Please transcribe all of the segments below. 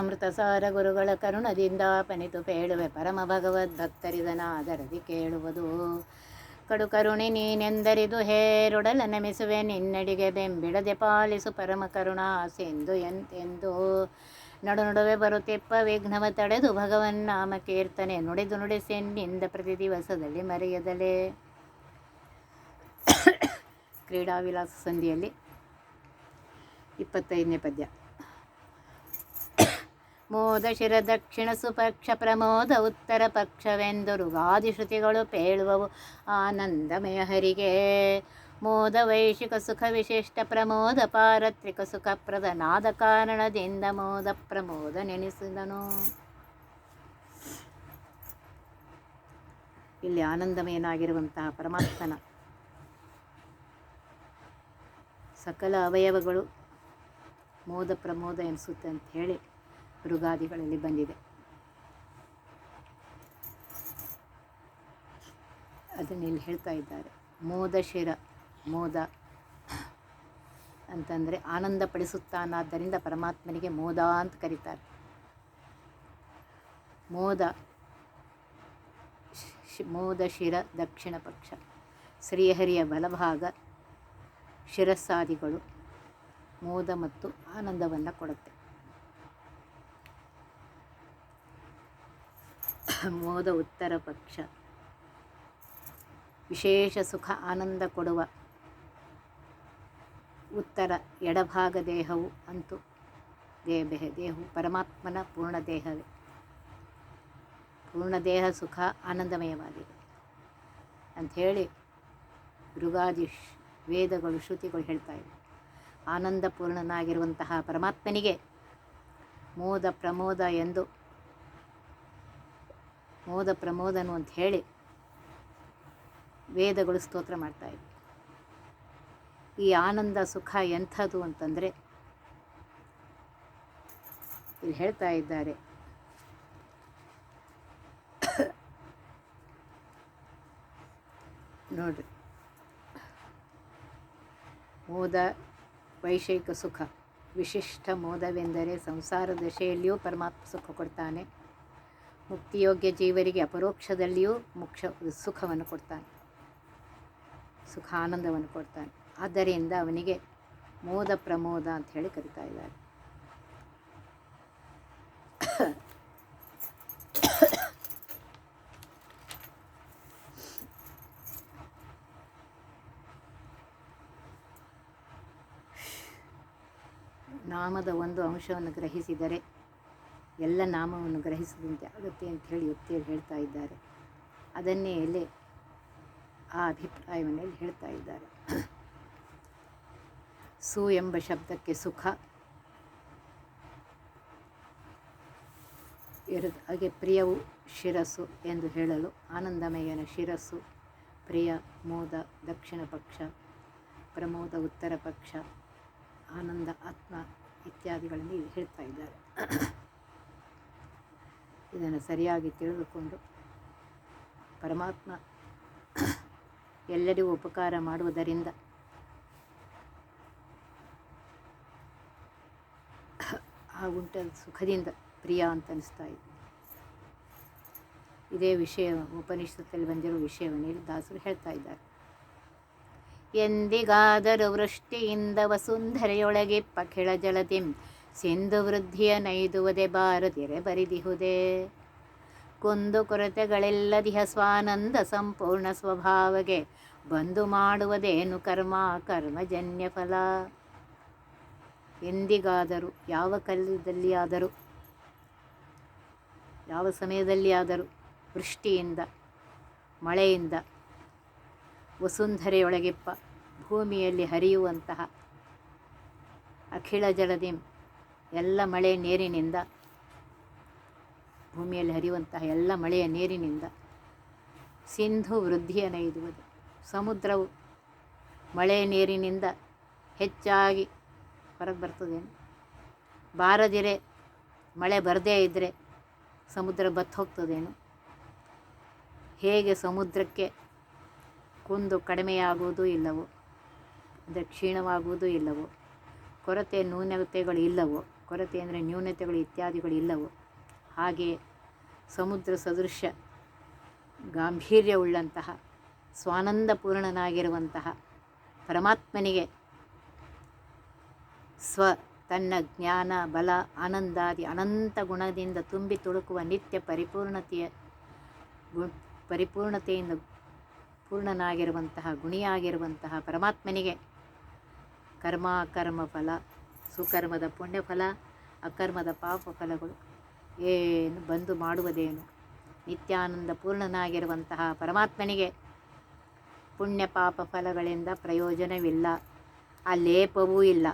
ಅಮೃತಸಾರ ಗುರುಗಳ ಕರುಣದಿಂದ ಪನಿತು ಪೇಳುವೆ ಪರಮ ಭಗವದ್ಭಕ್ತರಿದನಾದರದಿ ಕೇಳುವುದು. ಕಡು ಕರುಣಿ ನೀನೆಂದರಿದು ಹೇರುಡಲ ನಮಿಸುವೆ, ನಿನ್ನಡಿಗೆ ಬೆಂಬಿಡದೆ ಪಾಲಿಸು ಪರಮ ಕರುಣಾ ಸಿಂಧು ಎಂತೆಂದು. ನಡು ನಡುವೆ ಬರುತ್ತಿಪ್ಪ ವಿಘ್ನವ ತಡೆದು ಭಗವನ್ ನಾಮ ಕೀರ್ತನೆ ನುಡಿದು ನುಡಿಸೆನ್ನಿಂದ ಪ್ರತಿ ದಿವಸದಲ್ಲಿ ಮರೆಯದಲೇ. ಕ್ರೀಡಾ ವಿಲಾಸ ಸಂಧಿಯಲ್ಲಿ ಇಪ್ಪತ್ತೈದನೇ ಪದ್ಯ. ಮೋದ ಶಿರ ದಕ್ಷಿಣ ಸುಪಕ್ಷ ಪ್ರಮೋದ ಉತ್ತರ ಪಕ್ಷವೆಂದು ಋಗಾದಿಶ್ರುತಿಗಳು ಪೇಳುವವು ಆನಂದಮಯ ಹರಿಗೆ ಮೋದ ವೈಶಿಕ ಸುಖ ವಿಶಿಷ್ಟ ಪ್ರಮೋದ ಪಾರತ್ರಿಕ ಸುಖ ಪ್ರದನಾದ ಕಾರಣದಿಂದ ಮೋದ ಪ್ರಮೋದ ನೆನೆಸಿದನು. ಇಲ್ಲಿ ಆನಂದಮಯನಾಗಿರುವಂತಹ ಪರಮಾತ್ಮನ ಸಕಲ ಅವಯವಗಳು ಮೋದ ಪ್ರಮೋದ ಎನಿಸುತ್ತೆ ಅಂತ ಹೇಳಿ ಋಗಾದಿಗಳಲ್ಲಿ ಬಂದಿದೆ. ಅದನ್ನು ಇಲ್ಲಿ ಹೇಳ್ತಾ ಇದ್ದಾರೆ. ಮೋದ ಶಿರ, ಮೋದ ಅಂತಂದರೆ ಆನಂದ ಪಡಿಸುತ್ತಾನಾದ್ದರಿಂದ ಪರಮಾತ್ಮನಿಗೆ ಮೋದ ಅಂತ ಕರೀತಾರೆ. ಮೋದ ಮೋದ ಶಿರ ದಕ್ಷಿಣ ಪಕ್ಷ, ಶ್ರೀಹರಿಯ ಬಲಭಾಗ, ಶಿರಸ್ಸಾದಿಗಳು ಮೋದ ಮತ್ತು ಆನಂದವನ್ನು ಕೊಡುತ್ತೆ. ಮೋದ ಉತ್ತರ ಪಕ್ಷ. ವಿಶೇಷ ಸುಖ ಆನಂದ ಕೊಡುವ ಉತ್ತರ ಎಡಭಾಗ ದೇಹವು ಅಂತೂ ದೇಹ ದೇಹವು ಪರಮಾತ್ಮನ ಪೂರ್ಣ ದೇಹವೇ. ಪೂರ್ಣ ದೇಹ ಸುಖ ಆನಂದಮಯವಾಗಿದೆ ಅಂಥೇಳಿ ಋಗಾದಿ ವೇದಗಳು, ಶ್ರುತಿಗಳು ಹೇಳ್ತಾ ಇವೆ. ಆನಂದಪೂರ್ಣನಾಗಿರುವಂತಹ ಪರಮಾತ್ಮನಿಗೆ ಮೋದ ಪ್ರಮೋದ ಎಂದು ಮೋದ ಪ್ರಮೋದನು ಅಂತ ಹೇಳಿ ವೇದಗಳು ಸ್ತೋತ್ರ ಮಾಡ್ತಾ ಇವೆ ಈ ಆನಂದ ಸುಖ ಎಂಥದ್ದು ಅಂತಂದರೆ ಇಲ್ಲಿ ಹೇಳ್ತಾ ಇದ್ದಾರೆ. ನೋಡ್ರಿ. ಮೋದ ವೈಷಯಿಕ ಸುಖ. ವಿಶಿಷ್ಟ ಮೋದವೆಂದರೆ ಸಂಸಾರ ದಶೆಯಲ್ಲಿಯೂ ಪರಮಾತ್ಮ ಸುಖ ಕೊಡ್ತಾನೆ. ಮುಕ್ತಿಯೋಗ್ಯ ಜೀವರಿಗೆ ಅಪರೋಕ್ಷದಲ್ಲಿಯೂ ಮುಕ್ಷ, ಸುಖವನ್ನು ಕೊಡ್ತಾನೆ. ಸುಖ ಆನಂದವನ್ನು ಕೊಡ್ತಾನೆ. ಆದ್ದರಿಂದ ಅವನಿಗೆ ಮೋದ ಪ್ರಮೋದ ಅಂತ ಹೇಳಿ ಕರಿತಾ ಇದ್ದಾರೆ. ನಾಮದ ಒಂದು ಅಂಶವನ್ನು ಗ್ರಹಿಸಿದರೆ ಎಲ್ಲ ನಾಮವನ್ನು ಗ್ರಹಿಸಿದಂತೆ ಆಗುತ್ತೆ ಅಂತ ಹೇಳಿ ಯುಕ್ತಿಯಲ್ಲಿ ಹೇಳ್ತಾ ಇದ್ದಾರೆ. ಅದನ್ನೇ ಎಲೆ ಆ ಅಭಿಪ್ರಾಯವನ್ನು ಹೇಳ್ತಾ ಇದ್ದಾರೆ. ಸು ಎಂಬ ಶಬ್ದಕ್ಕೆ ಸುಖ ಇರುವುದು ಹಾಗೆ ಪ್ರಿಯವು ಶಿರಸ್ಸು ಎಂದು ಹೇಳಲು ಆನಂದಮಯನ ಶಿರಸ್ಸು ಪ್ರಿಯ, ಮೋದ, ದಕ್ಷಿಣ ಪಕ್ಷ, ಪ್ರಮೋದ, ಉತ್ತರ ಪಕ್ಷ, ಆನಂದ, ಆತ್ಮ ಇತ್ಯಾದಿಗಳನ್ನು ಹೇಳ್ತಾ ಇದ್ದಾರೆ. ಇದನ್ನು ಸರಿಯಾಗಿ ತಿಳಿದುಕೊಂಡು ಪರಮಾತ್ಮ ಎಲ್ಲರಿಗೂ ಉಪಕಾರ ಮಾಡುವುದರಿಂದ ಉಂಟ ಸುಖದಿಂದ ಪ್ರಿಯ ಅಂತ ಅನಿಸ್ತಾ ಇದೆ. ಇದೇ ವಿಷಯ, ಉಪನಿಷತ್ತಲ್ಲಿ ಬಂದಿರೋ ವಿಷಯವನ್ನು ದಾಸರು ಹೇಳ್ತಾ ಇದ್ದಾರೆ. ಎಂದಿಗಾದರೂ ವೃಷ್ಟಿಯಿಂದ ವಸುಂಧರೆಯೊಳಗೆ ಪಖಿಳ ಜಲದಿಂ ಸಿಂಧು ವೃದ್ಧಿಯ ನೈದುವುದೇ ಬಾರದಿರೆ ಬರಿದಿಹುದೇ. ಕುಂದು ಕೊರತೆಗಳೆಲ್ಲದಿಹ ಸ್ವಾನಂದ ಸಂಪೂರ್ಣ ಸ್ವಭಾವಗೆ ಬಂದು ಮಾಡುವುದೇನು ಕರ್ಮ ಕರ್ಮಜನ್ಯ ಫಲ? ಎಂದಿಗಾದರೂ, ಯಾವ ಕಾಲದಲ್ಲಿ ಆದರೂ ಯಾವ ಸಮಯದಲ್ಲಿ ಆದರೂ ವೃಷ್ಟಿಯಿಂದ, ಮಳೆಯಿಂದ, ವಸುಂಧರೆಯೊಳಗಿಪ್ಪ ಭೂಮಿಯಲ್ಲಿ ಹರಿಯುವಂತಹ ಅಖಿಳ ಜಲದಿ ಎಲ್ಲ ಮಳೆ ನೀರಿನಿಂದ, ಭೂಮಿಯಲ್ಲಿ ಹರಿಯುವಂತಹ ಎಲ್ಲ ಮಳೆಯ ನೀರಿನಿಂದ ಸಿಂಧು ವೃದ್ಧಿಯನ್ನು ಇದುವುದು ಸಮುದ್ರವು ಮಳೆ ನೀರಿನಿಂದ ಹೆಚ್ಚಾಗಿ ಹೊರಗೆ ಬರ್ತದೇನು ಬಾರದಿರೆ, ಮಳೆ ಬರದೇ ಇದ್ದರೆ ಸಮುದ್ರ ಬತ್ತು ಹೋಗ್ತದೇನು ಹೇಗೆ ಸಮುದ್ರಕ್ಕೆ ಕುಂದು ಕಡಿಮೆಯಾಗುವುದೂ ಇಲ್ಲವೋ, ಅಂದರೆ ಕ್ಷೀಣವಾಗುವುದೂ ಇಲ್ಲವೋ, ಕೊರತೆ ನ್ಯೂನತೆಗಳು ಇಲ್ಲವೋ ಕೊರತೆ ಅಂದರೆ ನ್ಯೂನತೆಗಳು ಇತ್ಯಾದಿಗಳು ಇಲ್ಲವು. ಹಾಗೆ ಸಮುದ್ರ ಸದೃಶ, ಗಾಂಭೀರ್ಯವುಳ್ಳಂತಹ, ಸ್ವಾನಂದಪೂರ್ಣನಾಗಿರುವಂತಹ ಪರಮಾತ್ಮನಿಗೆ ಸ್ವ, ತನ್ನ ಜ್ಞಾನ, ಬಲ, ಆನಂದಾದಿ, ಅನಂತ ಗುಣದಿಂದ ತುಂಬಿ ತುಳುಕುವ ನಿತ್ಯ ಪರಿಪೂರ್ಣತೆಯ ಗು, ಪರಿಪೂರ್ಣತೆಯಿಂದ ಪೂರ್ಣನಾಗಿರುವಂತಹ, ಗುಣಿಯಾಗಿರುವಂತಹ ಪರಮಾತ್ಮನಿಗೆ ಕರ್ಮ ಕರ್ಮ, ಫಲ ಸುಕರ್ಮದ ಪುಣ್ಯಫಲ, ಅಕರ್ಮದ ಪಾಪ ಫಲಗಳು ಏನು ಬಂದು ಮಾಡುವುದೇನು? ನಿತ್ಯಾನಂದ ಪೂರ್ಣನಾಗಿರುವಂತಹ ಪರಮಾತ್ಮನಿಗೆ ಪುಣ್ಯ ಪಾಪ ಫಲಗಳಿಂದ ಪ್ರಯೋಜನವಿಲ್ಲ ಆ ಲೇಪವೂ ಇಲ್ಲ.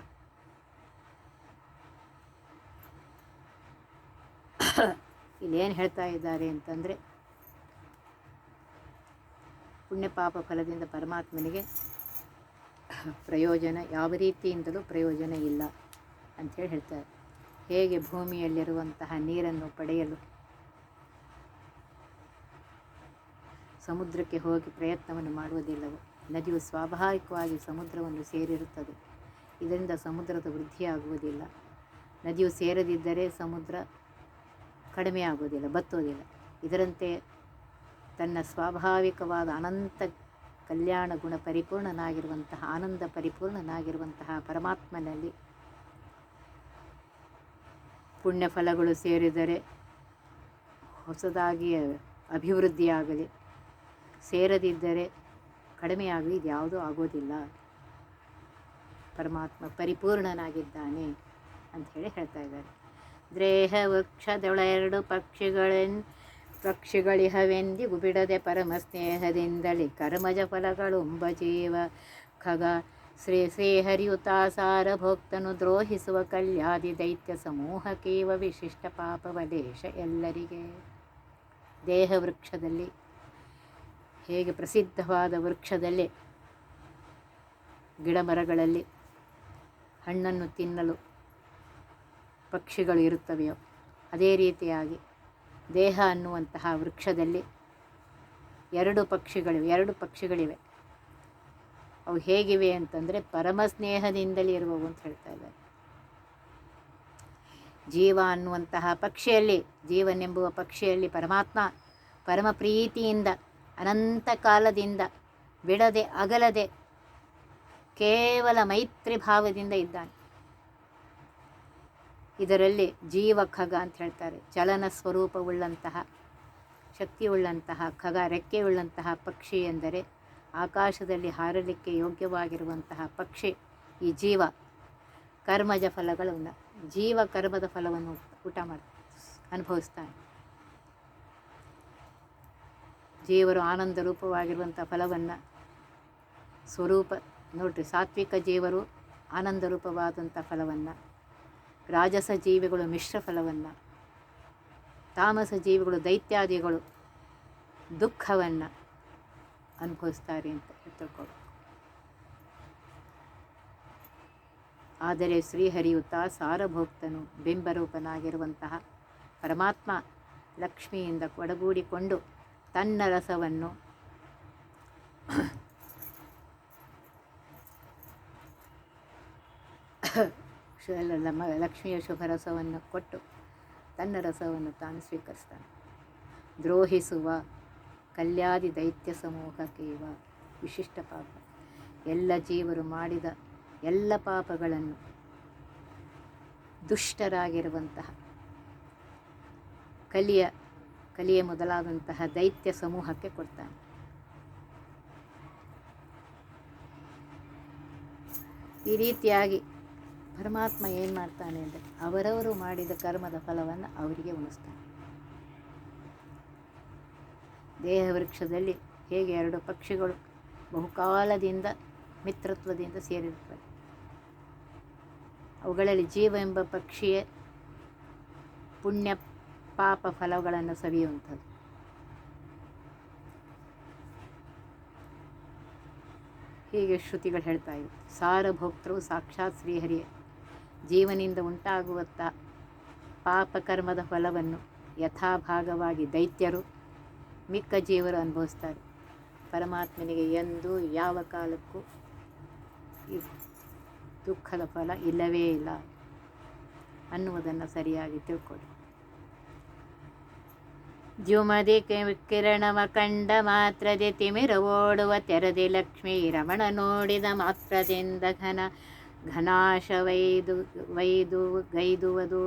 ಇಲ್ಲೇನು ಹೇಳ್ತಾ ಇದ್ದಾರೆ ಅಂತಂದರೆ, ಪುಣ್ಯ ಪಾಪ ಫಲದಿಂದ ಪರಮಾತ್ಮನಿಗೆ ಪ್ರಯೋಜನ ಯಾವ ರೀತಿಯಿಂದಲೂ ಪ್ರಯೋಜನ ಇಲ್ಲ. ಅಂಥೇಳಿ ಹೇಳ್ತಾರೆ. ಹೇಗೆ ಭೂಮಿಯಲ್ಲಿರುವಂತಹ ನೀರನ್ನು ಪಡೆಯಲು? ಸಮುದ್ರಕ್ಕೆ ಹೋಗಿ ಪ್ರಯತ್ನವನ್ನು ಮಾಡುವುದಿಲ್ಲವೋ? ನದಿಯು ಸ್ವಾಭಾವಿಕವಾಗಿ ಸಮುದ್ರವನ್ನು ಸೇರಿರುತ್ತದೆ. ಇದರಿಂದ ಸಮುದ್ರದ ವೃದ್ಧಿಯಾಗುವುದಿಲ್ಲ. ನದಿಯು ಸೇರದಿದ್ದರೆ ಸಮುದ್ರ ಕಡಿಮೆ ಆಗುವುದಿಲ್ಲ ಬತ್ತೋದಿಲ್ಲ ಇದರಂತೆ ತನ್ನ ಸ್ವಾಭಾವಿಕವಾದ ಅನಂತ ಕಲ್ಯಾಣ ಗುಣ ಪರಿಪೂರ್ಣನಾಗಿರುವಂತಹ, ಆನಂದ ಪರಿಪೂರ್ಣನಾಗಿರುವಂತಹ ಪರಮಾತ್ಮನಲ್ಲಿ ಪುಣ್ಯ ಫಲಗಳು ಸೇರಿದರೆ ಹೊಸದಾಗಿ ಅಭಿವೃದ್ಧಿಯಾಗಲಿ. ಸೇರದಿದ್ದರೆ ಕಡಿಮೆಯಾಗಲಿ ಇದು ಯಾವುದೂ ಆಗೋದಿಲ್ಲ. ಪರಮಾತ್ಮ ಪರಿಪೂರ್ಣನಾಗಿದ್ದಾನೆ ಅಂಥೇಳಿ ಹೇಳ್ತಾ ಇದ್ದಾರೆ. ದ್ರೇಹ ವೃಕ್ಷದೊಳೆರಡು ಪಕ್ಷಿಗಳೆನ್ ಪಕ್ಷಿಗಳಿಹವೆಂದಿಗೂ ಬಿಡದೆ ಪರಮ ಸ್ನೇಹದಿಂದಲೇ ಕರ್ಮಜ ಫಲಗಳುಂಬ ಜೀವ ಖಗ ಶ್ರೀ ಶ್ರೀಹರಿಯುತಾಸಾರ ಭೋಕ್ತನು ದ್ರೋಹಿಸುವ ಕಲ್ಯಾದಿ ದೈತ್ಯ ಸಮೂಹಕೇವ ವಿಶಿಷ್ಟ ಪಾಪವದೇಶ ಎಲ್ಲರಿಗೆ. ದೇಹ ವೃಕ್ಷದಲ್ಲಿ ಹೇಗೆ ಪ್ರಸಿದ್ಧವಾದ ವೃಕ್ಷದಲ್ಲಿ ಗಿಡಮರಗಳಲ್ಲಿ ಹಣ್ಣನ್ನು ತಿನ್ನಲು ಪಕ್ಷಿಗಳು ಇರುತ್ತವೆಯೋ, ಅದೇ ರೀತಿಯಾಗಿ ದೇಹ ಅನ್ನುವಂತಹ ವೃಕ್ಷದಲ್ಲಿ ಎರಡು ಪಕ್ಷಿಗಳಿವೆ ಎರಡು ಪಕ್ಷಿಗಳಿವೆ. ಅವು ಹೇಗಿವೆ ಅಂತಂದರೆ ಪರಮ ಸ್ನೇಹದಿಂದಲೇ ಇರುವವು ಅಂತ ಹೇಳ್ತಾ ಇದ್ದಾರೆ. ಜೀವ ಅನ್ನುವಂತಹ ಪಕ್ಷಿಯಲ್ಲಿ, ಜೀವನೆಂಬುವ ಪಕ್ಷಿಯಲ್ಲಿ ಪರಮಾತ್ಮ ಪರಮ ಪ್ರೀತಿಯಿಂದ, ಅನಂತ ಕಾಲದಿಂದ, ಬಿಡದೆ ಅಗಲದೆ, ಕೇವಲ ಮೈತ್ರಿ ಭಾವದಿಂದ ಇದ್ದಾನೆ. ಇದರಲ್ಲಿ ಜೀವ ಖಗ ಅಂತ ಹೇಳ್ತಾರೆ. ಚಲನ ಸ್ವರೂಪವುಳ್ಳಂತಹ, ಶಕ್ತಿಯುಳ್ಳಂತಹ ಖಗ, ರೆಕ್ಕೆಯುಳ್ಳಂತಹ ಪಕ್ಷಿ ಎಂದರೆ ಆಕಾಶದಲ್ಲಿ ಹಾರಲಿಕ್ಕೆ ಯೋಗ್ಯವಾಗಿರುವಂತಹ ಪಕ್ಷಿ ಈ ಜೀವ. ಕರ್ಮಜ ಫಲಗಳನ್ನು ಜೀವ ಕರ್ಮದ ಫಲವನ್ನು ಊಟ ಮಾಡಿ ಅನುಭವಿಸ್ತಾನೆ. ಜೀವರು ಆನಂದ ರೂಪವಾಗಿರುವಂಥ ಫಲವನ್ನು ಸ್ವರೂಪ ನೋಡ್ರಿ, ಸಾತ್ವಿಕ ಜೀವರು ಆನಂದ ರೂಪವಾದಂಥ ಫಲವನ್ನು, ರಾಜಸ ಜೀವಿಗಳು ಮಿಶ್ರ ಫಲವನ್ನು, ತಾಮಸ ಜೀವಿಗಳು ದೈತ್ಯಾದಿಗಳು ದುಃಖವನ್ನು ಅನುಭವಿಸ್ತಾರೆ ಅಂತ ತಿಳ್ಕೊಳ್ಳಿ ಆದರೆ ಶ್ರೀಹರಿಯುತ ಸಾರಭೋಕ್ತನು ಬಿಂಬರೂಪನಾಗಿರುವಂತಹ ಪರಮಾತ್ಮ ಲಕ್ಷ್ಮಿಯಿಂದ ಒಡಗೂಡಿಕೊಂಡು ತನ್ನ ರಸವನ್ನು ಲಕ್ಷ್ಮಿಯ ಶುಭ ರಸವನ್ನು ಕೊಟ್ಟು ತನ್ನ ರಸವನ್ನು ತಾನು ಸ್ವೀಕರಿಸ್ತಾನೆ. ದ್ರೋಹಿಸುವ ಕಲ್ಯಾದಿ ದೈತ್ಯ ಸಮೂಹಕೇವ ವಿಶಿಷ್ಟ ಪಾಪ. ಎಲ್ಲ ಜೀವರು ಮಾಡಿದ ಎಲ್ಲ ಪಾಪಗಳನ್ನು ದುಷ್ಟರಾಗಿರುವಂತಹ ಕಲಿಯ ಕಲಿಯ ಮೊದಲಾದಂತಹ ದೈತ್ಯ ಸಮೂಹಕ್ಕೆ ಕೊಡ್ತಾನೆ. ಈ ರೀತಿಯಾಗಿ ಪರಮಾತ್ಮ ಏನು ಮಾಡ್ತಾನೆ ಅಂದರೆ ಅವರವರು ಮಾಡಿದ ಕರ್ಮದ ಫಲವನ್ನು ಅವರಿಗೆ ಉಣಿಸ್ತಾನೆ. ದೇಹ ವೃಕ್ಷದಲ್ಲಿ ಹೇಗೆ ಎರಡು ಪಕ್ಷಿಗಳು ಬಹುಕಾಲದಿಂದ ಮಿತ್ರತ್ವದಿಂದ ಸೇರಿರುತ್ತವೆ. ಅವುಗಳಲ್ಲಿ ಜೀವ ಎಂಬ ಪಕ್ಷಿಯೇ ಪುಣ್ಯ ಪಾಪ ಫಲಗಳನ್ನು ಸವಿಯುವಂಥದ್ದು. ಹೀಗೆ ಶ್ರುತಿಗಳು ಹೇಳ್ತಾ ಇವೆ. ಸಾರಭೋಕ್ತರು ಸಾಕ್ಷಾತ್ ಶ್ರೀಹರಿಯ. ಜೀವನಿಂದ ಉಂಟಾಗುವತ್ತ ಪಾಪಕರ್ಮದ ಫಲವನ್ನು ಯಥಾಭಾಗವಾಗಿ ದೈತ್ಯರು ಮಿಕ್ಕ ಜೀವರು ಅನುಭವಿಸ್ತಾರೆ. ಪರಮಾತ್ಮನಿಗೆ ಎಂದು ಯಾವ ಕಾಲಕ್ಕೂ ದುಃಖದ ಫಲ ಇಲ್ಲವೇ ಇಲ್ಲ ಅನ್ನುವುದನ್ನು ಸರಿಯಾಗಿ ತಿಳ್ಕೊಳ್ಳಿ ದ್ಯುಮದಿ ಕಿರಣವ ಕಂಡ ಮಾತ್ರದೆ ತಿಮಿರ ಓಡುವ ತೆರದಿ ಲಕ್ಷ್ಮೀ ರಮಣ ನೋಡಿದ ಮಾತ್ರದಿಂದ ಘನ, ಘನಾಶ ವೈದು ವೈದು, ಗೈದುವುದು.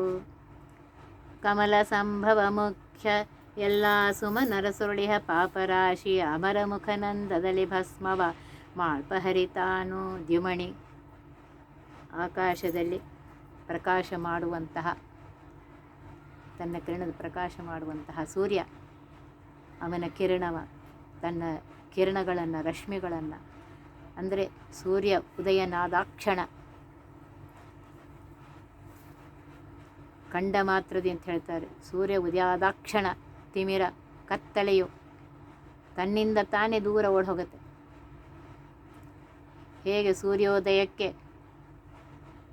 ಕಮಲ ಸಂಭವ ಮುಖ್ಯ ಎಲ್ಲ ಸುಮ ನರಸುರುಳಿಹ ಪಾಪರಾಶಿ ಅಮರ ಮುಖನಂದದಲ್ಲಿ ಭಸ್ಮವ ಮಾಳ್ಪಹರಿತಾನು ದ್ಯುಮಣಿ. ಆಕಾಶದಲ್ಲಿ ಪ್ರಕಾಶ ಮಾಡುವಂತಹ, ತನ್ನ ಕಿರಣದ ಪ್ರಕಾಶ ಮಾಡುವಂತಹ ಸೂರ್ಯ, ಅವನ ಕಿರಣವ, ತನ್ನ ಕಿರಣಗಳನ್ನು, ರಶ್ಮಿಗಳನ್ನು, ಅಂದರೆ ಸೂರ್ಯ ಉದಯನಾದಾಕ್ಷಣ. ಖಂಡ ಮಾತ್ರದಿ ಅಂತ ಹೇಳ್ತಾರೆ, ಸೂರ್ಯ ಉದಯಾದಾಕ್ಷಣ. ತಿಮಿರ ಕತ್ತಲೆಯು ತನ್ನಿಂದ ತಾನೇ ದೂರ ಓಡಿ ಹೋಗುತ್ತೆ ಹೇಗೆ ಸೂರ್ಯೋದಯಕ್ಕೆ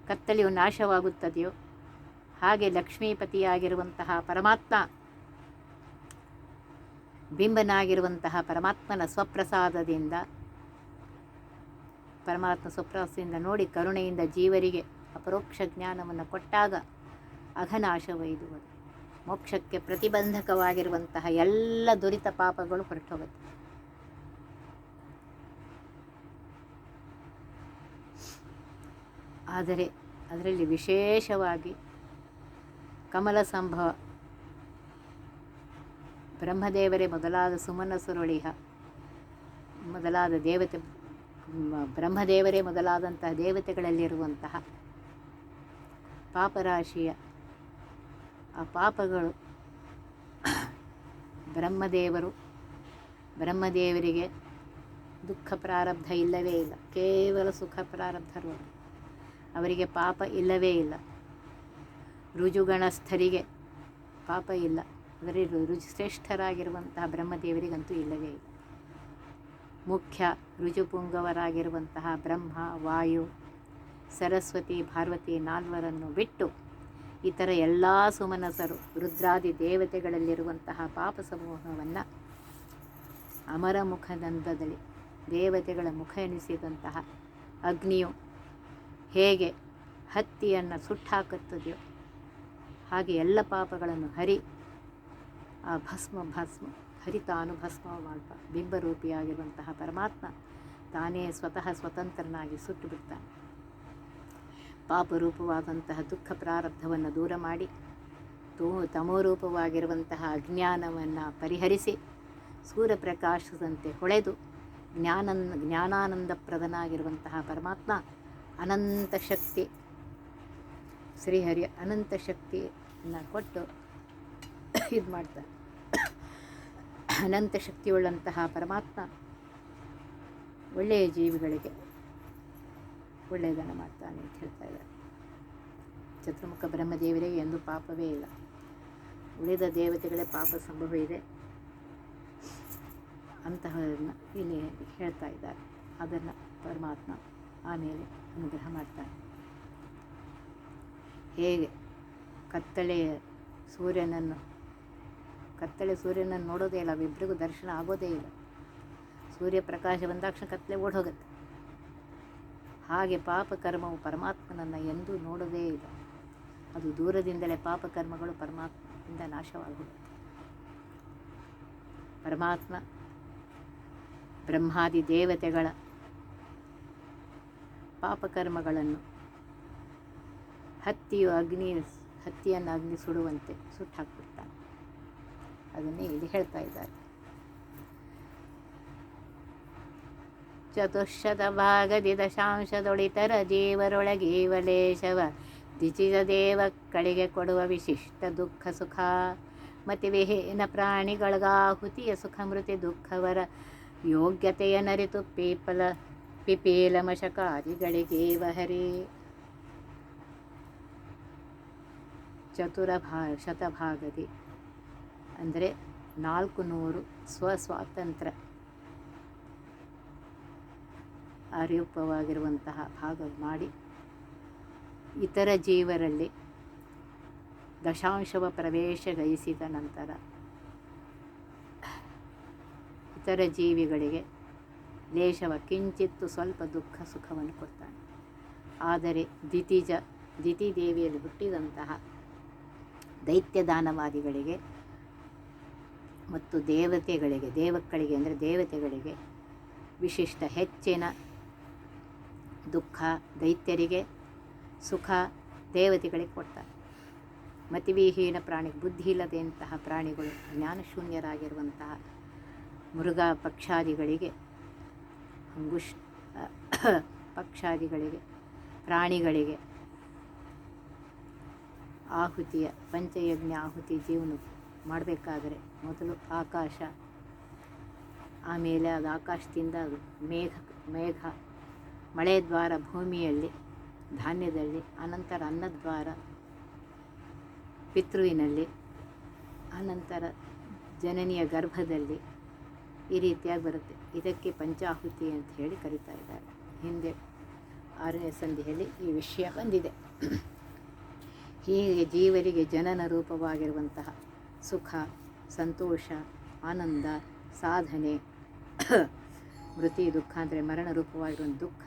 ಕತ್ತಲೆಯು ನಾಶವಾಗುತ್ತದೆಯೋ ಹಾಗೆ ಲಕ್ಷ್ಮೀಪತಿಯಾಗಿರುವಂತಹ ಪರಮಾತ್ಮ, ಬಿಂಬನಾಗಿರುವಂತಹ ಪರಮಾತ್ಮನ ಸ್ವಪ್ರಸಾದದಿಂದ, ಪರಮಾತ್ಮ ಸ್ವಪ್ರಸಾದದಿಂದ ನೋಡಿ ಕರುಣೆಯಿಂದ ಜೀವರಿಗೆ ಅಪರೋಕ್ಷ ಜ್ಞಾನವನ್ನು ಕೊಟ್ಟಾಗ ಅಘನಾಶವೈದುವುದು. ಮೋಕ್ಷಕ್ಕೆ ಪ್ರತಿಬಂಧಕವಾಗಿರುವಂತಹ ಎಲ್ಲ ದುರಿತ ಪಾಪಗಳು ಹೊರಟೋಗುತ್ತೆ. ಆದರೆ ಅದರಲ್ಲಿ ವಿಶೇಷವಾಗಿ ಕಮಲ ಸಂಭವ, ಬ್ರಹ್ಮದೇವರೇ ಮೊದಲಾದ ಸುಮನ ಸುರುಳಿಹ, ಮೊದಲಾದ ದೇವತೆ, ಬ್ರಹ್ಮದೇವರೇ ಮೊದಲಾದಂತಹ ದೇವತೆಗಳಲ್ಲಿರುವಂತಹ ಪಾಪರಾಶಿಯ ಆ ಪಾಪಗಳು. ಬ್ರಹ್ಮದೇವರು, ಬ್ರಹ್ಮದೇವರಿಗೆ ದುಃಖ ಪ್ರಾರಬ್ಧ ಇಲ್ಲವೇ ಇಲ್ಲ. ಕೇವಲ ಸುಖ ಪ್ರಾರಬ್ಧರು ಅವರಿಗೆ ಪಾಪ ಇಲ್ಲವೇ ಇಲ್ಲ. ರುಜುಗಣಸ್ಥರಿಗೆ ಪಾಪ ಇಲ್ಲ. ಅಂದರೆ ರು- ರುಜು ಶ್ರೇಷ್ಠರಾಗಿರುವಂತಹ ಬ್ರಹ್ಮದೇವರಿಗಂತೂ ಇಲ್ಲವೇ ಇಲ್ಲ. ಮುಖ್ಯ ರುಜುಪುಂಗವರಾಗಿರುವಂತಹ ಬ್ರಹ್ಮ, ವಾಯು, ಸರಸ್ವತಿ, ಪಾರ್ವತಿ ನಾಲ್ವರನ್ನು ಬಿಟ್ಟು ಇತರ ಎಲ್ಲ ಸುಮನಸರು, ರುದ್ರಾದಿ ದೇವತೆಗಳಲ್ಲಿರುವಂತಹ ಪಾಪ ಸಮೂಹವನ್ನು ಅಮರ ಮುಖದಂದದಲ್ಲಿ ದೇವತೆಗಳ ಮುಖ ಎನಿಸಿದಂತಹ ಅಗ್ನಿಯು ಹೇಗೆ ಹತ್ತಿಯನ್ನು ಸುಟ್ಟಾಕುತ್ತದೆಯೋ ಹಾಗೆ ಎಲ್ಲ ಪಾಪಗಳನ್ನು ಹರಿ, ಆ ಭಸ್ಮ ಭಸ್ಮ, ಹರಿತಾನು ಭಸ್ಮ ವಾಲ್ಪ ಬಿಂಬರೂಪಿಯಾಗಿರುವಂತಹ ಪರಮಾತ್ಮ ತಾನೇ ಸ್ವತಃ ಸ್ವತಂತ್ರನಾಗಿ ಸುಟ್ಟು ಬಿಡ್ತಾನೆ. ಪಾಪರೂಪವಾದಂತಹ ದುಃಖ ಪ್ರಾರಬ್ಧವನ್ನು ದೂರ ಮಾಡಿ, ತೋ ತಮೋರೂಪವಾಗಿರುವಂತಹ ಅಜ್ಞಾನವನ್ನು ಪರಿಹರಿಸಿ, ಸೂರ್ಯಪ್ರಕಾಶದಂತೆ ಹೊಳೆದು ಜ್ಞಾನ ಜ್ಞಾನಾನಂದಪ್ರದನಾಗಿರುವಂತಹ ಪರಮಾತ್ಮ ಅನಂತ ಶಕ್ತಿ, ಶ್ರೀಹರಿ ಅನಂತ ಶಕ್ತಿಯನ್ನು ಕೊಟ್ಟು ಇದು ಮಾಡ್ತಾರೆ. ಅನಂತ ಶಕ್ತಿಯುಳ್ಳಂತಹ ಪರಮಾತ್ಮ ಒಳ್ಳೆಯ ಜೀವಿಗಳಿಗೆ ಒಳ್ಳೆಯದನ್ನು ಮಾಡ್ತಾನೆ ಅಂತ ಹೇಳ್ತಾ ಇದ್ದಾರೆ. ಚತುರ್ಮುಖ ಬ್ರಹ್ಮದೇವರಿಗೆ ಎಂದು ಪಾಪವೇ ಇಲ್ಲ. ಉಳಿದ ದೇವತೆಗಳೇ ಪಾಪ ಸಂಭವ ಇದೆ. ಅಂತಹದನ್ನು ಇಲ್ಲಿ ಹೇಳ್ತಾ ಇದ್ದಾರೆ. ಅದನ್ನು ಪರಮಾತ್ಮ ಆಮೇಲೆ ಅನುಗ್ರಹ ಮಾಡ್ತಾನೆ. ಹೇಗೆ? ಕತ್ತಳೆಯ ಸೂರ್ಯನನ್ನು, ಕತ್ತಳೆ ಸೂರ್ಯನನ್ನು ನೋಡೋದೇ ಇಲ್ಲ ಅವಿಬ್ಬರಿಗೂ ದರ್ಶನ ಆಗೋದೇ ಇಲ್ಲ. ಸೂರ್ಯ ಪ್ರಕಾಶ ಬಂದಾಕ್ಷಣ ಕತ್ತಲೆ ಓಡೋಗುತ್ತೆ ಹಾಗೆ ಪಾಪಕರ್ಮವು ಪರಮಾತ್ಮನನ್ನು ಎಂದೂ ನೋಡೋದೇ ಇಲ್ಲ ಅದು ದೂರದಿಂದಲೇ ಪಾಪಕರ್ಮಗಳು ಪರಮಾತ್ಮದಿಂದ ನಾಶವಾಗುತ್ತೆ. ಪರಮಾತ್ಮ, ಬ್ರಹ್ಮಾದಿ ದೇವತೆಗಳ ಪಾಪಕರ್ಮಗಳನ್ನು ಹತ್ತಿಯು ಅಗ್ನಿ, ಹತ್ತಿಯನ್ನು ಅಗ್ನಿ ಸುಡುವಂತೆ ಸುಟ್ಟು ಹಾಕ್ಬಿಡ್ತಾನೆ ಅದನ್ನೇ ಇಲ್ಲಿ ಹೇಳ್ತಾ ಇದ್ದಾರೆ. ಚತುಶ್ಶತ ಭಾಗದಿ ದಶಾಂಶದೊಳಿತರ ಜೀವರೊಳಗೀವಲೇಶವ ದಿಚಿದ ಕಳಿಗೆ ಕೊಡುವ ವಿಶಿಷ್ಟ ದುಃಖ ಸುಖ. ಮತಿವಿಹೀನ ಪ್ರಾಣಿಗಳಿಗಾಹುತಿಯ ಸುಖ ಮೃತಿ ದುಃಖವರ. ಯೋಗ್ಯತೆಯ ನರಿತು ಪೀಪಲ, ಪಿಪೀಲ ಮಶಕಾದಿಗಳಿಗೆ ವಹರಿ. ಚತುರ ಶತಭಾಗದಿ. ಅಂದರೆ ನಾಲ್ಕು ನೂರು ಸ್ವಸ್ವಾತಂತ್ರ್ಯ ಅರೂಪವಾಗಿರುವಂತಹ ಭಾಗ ಮಾಡಿ ಇತರ ಜೀವರಲ್ಲಿ ದಶಾಂಶವ ಪ್ರವೇಶ ಗಯಿಸಿದ ನಂತರ ಇತರ ಜೀವಿಗಳಿಗೆ ದೇಶವ ಕಿಂಚಿತ್ತು ಸ್ವಲ್ಪ ದುಃಖ ಸುಖವನ್ನು ಕೊಡ್ತಾನೆ. ಆದರೆ ದಿತಿಜ, ದಿತಿ ದೇವಿಯಲ್ಲಿ ಹುಟ್ಟಿದಂತಹ ದೈತ್ಯ ದಾನವಾದಿಗಳಿಗೆ ಮತ್ತು ದೇವತೆಗಳಿಗೆ, ದೇವಕ್ಕಳಿಗೆ ಅಂದರೆ ದೇವತೆಗಳಿಗೆ ವಿಶಿಷ್ಟ ಹೆಚ್ಚಿನ ದುಃಖ, ದೈತ್ಯರಿಗೆ ಸುಖ, ದೇವತೆಗಳಿಗೆ ಕೊಡ್ತಾರೆ. ಮತಿವಿಹೀನ ಪ್ರಾಣಿ ಬುದ್ಧಿ ಇಲ್ಲದಂತಹ ಪ್ರಾಣಿಗಳು ಜ್ಞಾನಶೂನ್ಯರಾಗಿರುವಂತಹ ಮೃಗ ಪಕ್ಷಾದಿಗಳಿಗೆ, ಅಂಗುಷ್, ಪಕ್ಷಾದಿಗಳಿಗೆ, ಪ್ರಾಣಿಗಳಿಗೆ ಆಹುತಿಯ, ಪಂಚಯಜ್ಞ ಆಹುತಿ ಜೀವನ ಮಾಡಬೇಕಾದರೆ ಮೊದಲು ಆಕಾಶ, ಆಮೇಲೆ ಅದು ಆಕಾಶದಿಂದ ಅದು ಮೇಘ ಮೇಘ ಮಳೆ ದ್ವಾರ ಭೂಮಿಯಲ್ಲಿ, ಧಾನ್ಯದಲ್ಲಿ, ಅನಂತರ ಅನ್ನದ್ವಾರ ಪಿತೃವಿನಲ್ಲಿ, ಅನಂತರ ಜನನಿಯ ಗರ್ಭದಲ್ಲಿ ಈ ರೀತಿಯಾಗಿ ಬರುತ್ತೆ. ಇದಕ್ಕೆ ಪಂಚಾಹುತಿ ಅಂತ ಹೇಳಿ ಕರೀತಾ ಇದ್ದಾರೆ ಹಿಂದೆ ಆರನೇ ಸಂಧಿಯಲ್ಲಿ ಈ ವಿಷಯ ಬಂದಿದೆ. ಹೀಗೆ ಜೀವರಿಗೆ ಜನನ ರೂಪವಾಗಿರುವಂತಹ ಸುಖ, ಸಂತೋಷ, ಆನಂದ, ಸಾಧನೆ ಮೃತಿ ದುಃಖ ಅಂದರೆ ಮರಣ ರೂಪವಾಗಿರುವ ದುಃಖ,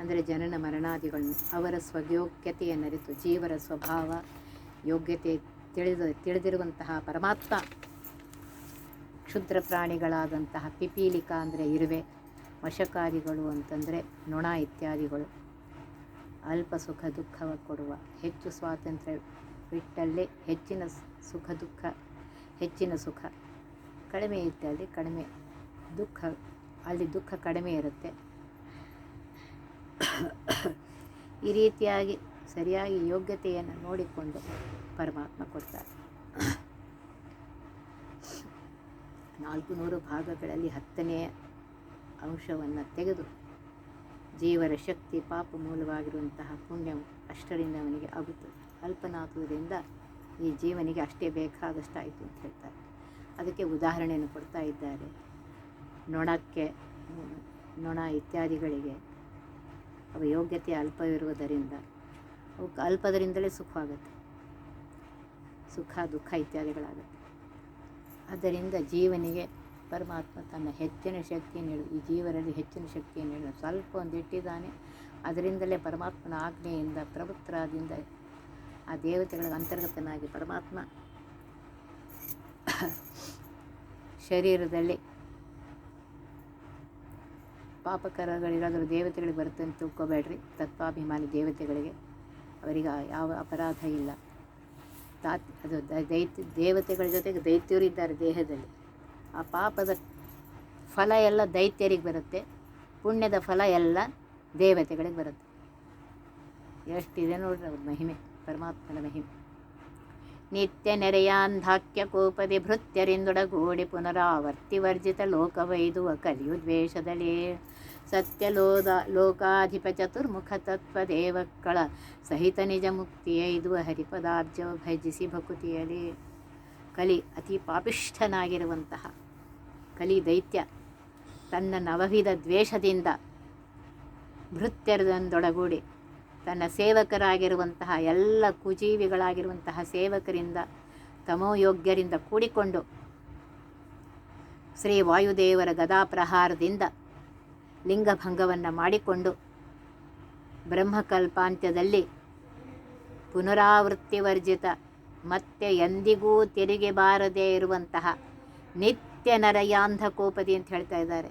ಅಂದರೆ ಜನನ ಮರಣಾದಿಗಳನ್ನು ಅವರ ಸ್ವಯೋಗ್ಯತೆಯನ್ನರಿತು ಜೀವರ ಸ್ವಭಾವ, ಯೋಗ್ಯತೆ ತಿಳಿದ, ತಿಳಿದಿರುವಂತಹ ಪರಮಾತ್ಮ, ಕ್ಷುದ್ರ ಪ್ರಾಣಿಗಳಾದಂತಹ ಪಿಪೀಲಿಕ ಅಂದರೆ ಇರುವೆ, ವಶಕಾರಿಗಳು ಅಂತಂದರೆ ನೊಣ ಇತ್ಯಾದಿಗಳು. ಅಲ್ಪ ಸುಖ ದುಃಖವ ಕೊಡುವ, ಹೆಚ್ಚು ಸ್ವಾತಂತ್ರ್ಯ ಬಿಟ್ಟಲ್ಲಿ ಹೆಚ್ಚಿನ ಸುಖ ದುಃಖ, ಹೆಚ್ಚಿನ ಸುಖ, ಕಡಿಮೆ ಇದ್ದಲ್ಲಿ ಕಡಿಮೆ ದುಃಖ ಅಲ್ಲಿ ದುಃಖ ಕಡಿಮೆ ಇರುತ್ತೆ. ಈ ರೀತಿಯಾಗಿ ಸರಿಯಾಗಿ ಯೋಗ್ಯತೆಯನ್ನು ನೋಡಿಕೊಂಡು ಪರಮಾತ್ಮ ಕೊಡ್ತಾರೆ. ನಾಲ್ಕು ನೂರು ಭಾಗಗಳಲ್ಲಿ ಹತ್ತನೆಯ ಅಂಶವನ್ನು ತೆಗೆದು ಜೀವರ ಶಕ್ತಿ ಪಾಪ ಮೂಲವಾಗಿರುವಂತಹ ಪುಣ್ಯವು ಅಷ್ಟರಿಂದ ಅವನಿಗೆ ಆಗುತ್ತದೆ. ಅಲ್ಪನಾಗುವುದರಿಂದ ಈ ಜೀವನಿಗೆ ಅಷ್ಟೇ ಬೇಕಾದಷ್ಟಾಯಿತು ಅಂತ ಹೇಳ್ತಾರೆ. ಅದಕ್ಕೆ ಉದಾಹರಣೆಯನ್ನು ಕೊಡ್ತಾ ಇದ್ದಾರೆ. ನೊಣಕ್ಕೆ ನೊಣ ಇತ್ಯಾದಿಗಳಿಗೆ ಅವು ಯೋಗ್ಯತೆ ಅಲ್ಪವಿರುವುದರಿಂದ ಅವಕ್ಕೆ ಅಲ್ಪದರಿಂದಲೇ ಸುಖವಾಗುತ್ತೆ. ಸುಖ, ದುಃಖ ಇತ್ಯಾದಿಗಳಾಗುತ್ತೆ. ಆದ್ದರಿಂದ ಜೀವನಿಗೆ ಪರಮಾತ್ಮ ತನ್ನ ಹೆಚ್ಚಿನ ಶಕ್ತಿಯನ್ನು ನೀಡು ಈ ಜೀವರಲ್ಲಿ ಹೆಚ್ಚಿನ ಶಕ್ತಿಯನ್ನು ನೀಡು ಸ್ವಲ್ಪ ಒಂದು ಇಟ್ಟಿದ್ದಾನೆ, ಅದರಿಂದಲೇ ಪರಮಾತ್ಮನ ಆಜ್ಞೆಯಿಂದ ಪ್ರಭುತ್ರಾದಿಂದ ಆ ದೇವತೆಗಳ ಅಂತರ್ಗತನಾಗಿ ಪರಮಾತ್ಮ ಶರೀರದಲ್ಲಿ ಪಾಪಕರಗಳಿಗಾದರೂ ದೇವತೆಗಳಿಗೆ ಬರುತ್ತೆ ಅಂತ ತಿಳ್ಕೊಬೇಡ್ರಿ. ತತ್ವಾಭಿಮಾನಿ ದೇವತೆಗಳಿಗೆ. ಅವರಿಗೆ ಯಾವ ಅಪರಾಧ ಇಲ್ಲ. ತಾತ್, ಅದು ದೈತ್ಯ, ದೇವತೆಗಳ ಜೊತೆಗೆ ದೈತ್ಯರು ಇದ್ದಾರೆ ದೇಹದಲ್ಲಿ. ಆ ಪಾಪದ ಫಲ ಎಲ್ಲ ದೈತ್ಯರಿಗೆ ಬರುತ್ತೆ. ಪುಣ್ಯದ ಫಲ ಎಲ್ಲ ದೇವತೆಗಳಿಗೆ ಬರುತ್ತೆ. ಎಷ್ಟಿದೆ ನೋಡ್ರಿ ಅವ್ರ ಮಹಿಮೆ, ಪರಮಾತ್ಮನ ಮಹಿಮೆ. ನಿತ್ಯ ನೆರೆಯಾಂಧಾಕ್ಯ ಕೋಪದಿ ಭೃತ್ಯರಿಂದೊಡಗೂಡಿ ಪುನರಾವರ್ತಿ ವರ್ಜಿತ ಲೋಕವೈದುವ ಕಲಿಯುದ್ವೇಷದಲ್ಲಿ ಸತ್ಯಲೋದ ಲೋಕಾಧಿಪ ಚತುರ್ಮುಖ ತತ್ವ ದೇವಕ್ಕಳ ಸಹಿತ ನಿಜ ಮುಕ್ತಿಯೈದುವ ಹರಿಪದಾಬ್ಜವ ಭಜಿಸಿ ಭಕುತಿಯಲಿ. ಕಲಿ ಅತಿ ಪಾಪಿಷ್ಠನಾಗಿರುವಂತಹ ಕಲಿ ದೈತ್ಯ ತನ್ನ ನವವಿಧ ದ್ವೇಷದಿಂದ ಭೃತ್ಯರದೊಡಗೂಡಿ ತನ್ನ ಸೇವಕರಾಗಿರುವಂತಹ ಎಲ್ಲ ಕುಜೀವಿಗಳಾಗಿರುವಂತಹ ಸೇವಕರಿಂದ, ತಮೋಯೋಗ್ಯರಿಂದ ಕೂಡಿಕೊಂಡು ಶ್ರೀ ವಾಯುದೇವರ ಗದಾಪ್ರಹಾರದಿಂದ ಲಿಂಗಭಂಗವನ್ನು ಮಾಡಿಕೊಂಡು ಬ್ರಹ್ಮಕಲ್ಪಾಂತ್ಯದಲ್ಲಿ ಪುನರಾವೃತ್ತಿವರ್ಜಿತ ಮತ್ತೆ ಎಂದಿಗೂ ತೆರಿಗೆ ಬಾರದೇ ಇರುವಂತಹ ನಿತ್ಯ ನರಯಾಂಧ ಕೋಪದಿ ಅಂತ ಹೇಳ್ತಾ ಇದ್ದಾರೆ.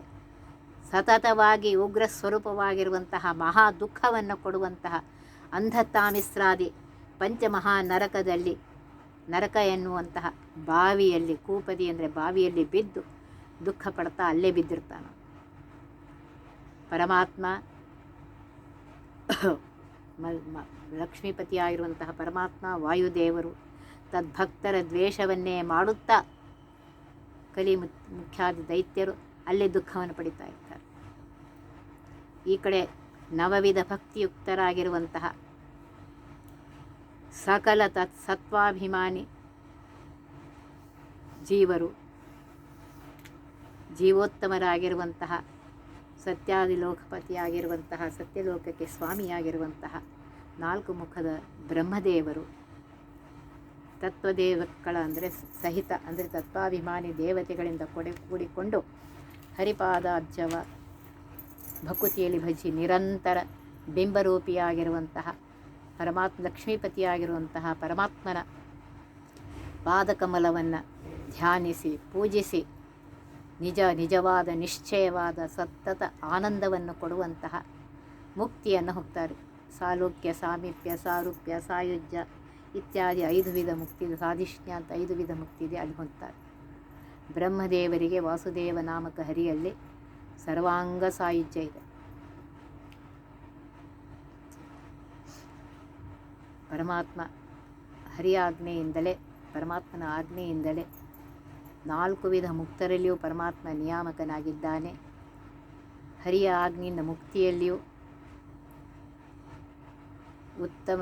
ಸತತವಾಗಿ ಉಗ್ರ ಸ್ವರೂಪವಾಗಿರುವಂತಹ ಮಹಾ ದುಃಖವನ್ನು ಕೊಡುವಂತಹ ಅಂಧತಾಮಿಸ್ರಾದಿ ಪಂಚಮಹಾ ನರಕದಲ್ಲಿ, ನರಕ ಎನ್ನುವಂತಹ ಬಾವಿಯಲ್ಲಿ, ಕೂಪದಿ ಅಂದರೆ ಬಾವಿಯಲ್ಲಿ ಬಿದ್ದು ದುಃಖ ಪಡ್ತಾ ಅಲ್ಲೇ ಬಿದ್ದಿರ್ತಾನೆ. ಪರಮಾತ್ಮ ಲಕ್ಷ್ಮೀಪತಿಯಾಗಿರುವಂತಹ ಪರಮಾತ್ಮ ವಾಯುದೇವರು ತದ್ಭಕ್ತರ ದ್ವೇಷವನ್ನೇ ಮಾಡುತ್ತಾ ಕಲಿ ಮುಖ್ಯಾದ ದೈತ್ಯರು ಅಲ್ಲೇ ದುಃಖವನ್ನು ಪಡಿತಾ ಇರ್ತಾರೆ. ಈ ಕಡೆ ನವವಿಧ ಭಕ್ತಿಯುಕ್ತರಾಗಿರುವಂತಹ ಸಕಲ ತತ್ ಸತ್ವಾಭಿಮಾನಿ ಜೀವರು, ಜೀವೋತ್ತಮರಾಗಿರುವಂತಹ ಸತ್ಯಾದಿ ಲೋಕಪತಿಯಾಗಿರುವಂತಹ ಸತ್ಯಲೋಕಕ್ಕೆ ಸ್ವಾಮಿಯಾಗಿರುವಂತಹ ನಾಲ್ಕು ಮುಖದ ಬ್ರಹ್ಮದೇವರು ತತ್ವದೇವಗಳ ಅಂದರೆ ಸಹಿತ, ಅಂದರೆ ತತ್ವಾಭಿಮಾನಿ ದೇವತೆಗಳಿಂದ ಕೊಡೆ ಕೂಡಿಕೊಂಡು ಹರಿಪಾದಾಬ್ಜವ ಭಕುತಿಯಲ್ಲಿ ಭಜಿಸಿ ನಿರಂತರ ಬಿಂಬರೂಪಿಯಾಗಿರುವಂತಹ ಪರಮಾತ್ಮ ಲಕ್ಷ್ಮೀಪತಿಯಾಗಿರುವಂತಹ ಪರಮಾತ್ಮನ ಪಾದಕಮಲವನ್ನು ಧ್ಯಾನಿಸಿ, ಪೂಜಿಸಿ, ನಿಜ ನಿಜವಾದ ನಿಶ್ಚಯವಾದ ಸತತ ಆನಂದವನ್ನು ಕೊಡುವಂತಹ ಮುಕ್ತಿಯನ್ನು ಹೋಗ್ತಾರೆ ಸಾಲೋಕ್ಯ, ಸಾಮೀಪ್ಯ, ಸಾರೂಪ್ಯ, ಸಾಯುಜ್ಯ ಇತ್ಯಾದಿ ಐದು ವಿಧ ಮುಕ್ತಿ ಸಾಧಿಷ್ಣ್ಯ ಅಂತ ಐದು ವಿಧ ಮುಕ್ತಿ ಇದೆ ಅಲ್ಲಿ ಹೊಂತಾರೆ ಬ್ರಹ್ಮದೇವರಿಗೆ ವಾಸುದೇವ ನಾಮಕ ಹರಿಯಲ್ಲಿ ಸರ್ವಾಂಗ ಸಾಹಿತ್ಯ ಇದೆ. ಪರಮಾತ್ಮ ಹರಿಯ ಆಜ್ಞೆಯಿಂದಲೇ ಪರಮಾತ್ಮನ ಆಜ್ಞೆಯಿಂದಲೇ ನಾಲ್ಕು ವಿಧ ಮುಕ್ತರಲ್ಲಿಯೂ ಪರಮಾತ್ಮ ನಿಯಾಮಕನಾಗಿದ್ದಾನೆ. ಹರಿಯ ಆಜ್ಞೆಯಿಂದ ಮುಕ್ತಿಯಲ್ಲಿಯೂ ಉತ್ತಮ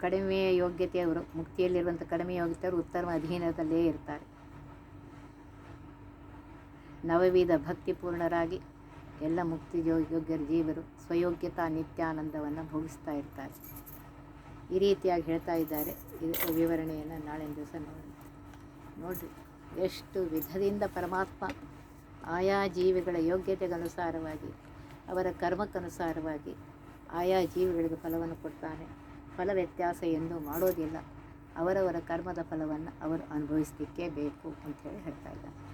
ಕಡಿಮೆ ಯೋಗ್ಯತೆಯವರು ಮುಕ್ತಿಯಲ್ಲಿರುವಂಥ ಕಡಿಮೆ ಯೋಗ್ಯತೆಯವರು ಉತ್ತಮ ಅಧೀನದಲ್ಲೇ ಇರ್ತಾರೆ. ನವವಿಧ ಭಕ್ತಿಪೂರ್ಣರಾಗಿ ಎಲ್ಲ ಮುಕ್ತಿ ಯೋಗ್ಯರ ಜೀವರು ಸ್ವಯೋಗ್ಯತಾ ನಿತ್ಯಾನಂದವನ್ನು ಭೋಗಿಸ್ತಾ ಇರ್ತಾರೆ. ಈ ರೀತಿಯಾಗಿ ಹೇಳ್ತಾ ಇದ್ದಾರೆ. ಇದರ ವಿವರಣೆಯನ್ನು ನಾಳಿನ ದಿವಸ ನೋಡಿ ನೋಡಿರಿ, ಎಷ್ಟು ವಿಧದಿಂದ ಪರಮಾತ್ಮ ಆಯಾ ಜೀವಿಗಳ ಯೋಗ್ಯತೆಗನುಸಾರವಾಗಿ, ಅವರ ಕರ್ಮಕ್ಕನುಸಾರವಾಗಿ ಆಯಾ ಜೀವಿಗಳಿಗೆ ಫಲವನ್ನು ಕೊಡ್ತಾನೆ. ಫಲ ವ್ಯತ್ಯಾಸ ಎಂದು ಮಾಡೋದಿಲ್ಲ. ಅವರವರ ಕರ್ಮದ ಫಲವನ್ನು ಅವರು ಅನುಭವಿಸಲಿಕ್ಕೆ ಬೇಕು ಅಂತೇಳಿ ಹೇಳ್ತಾ ಇದ್ದಾರೆ.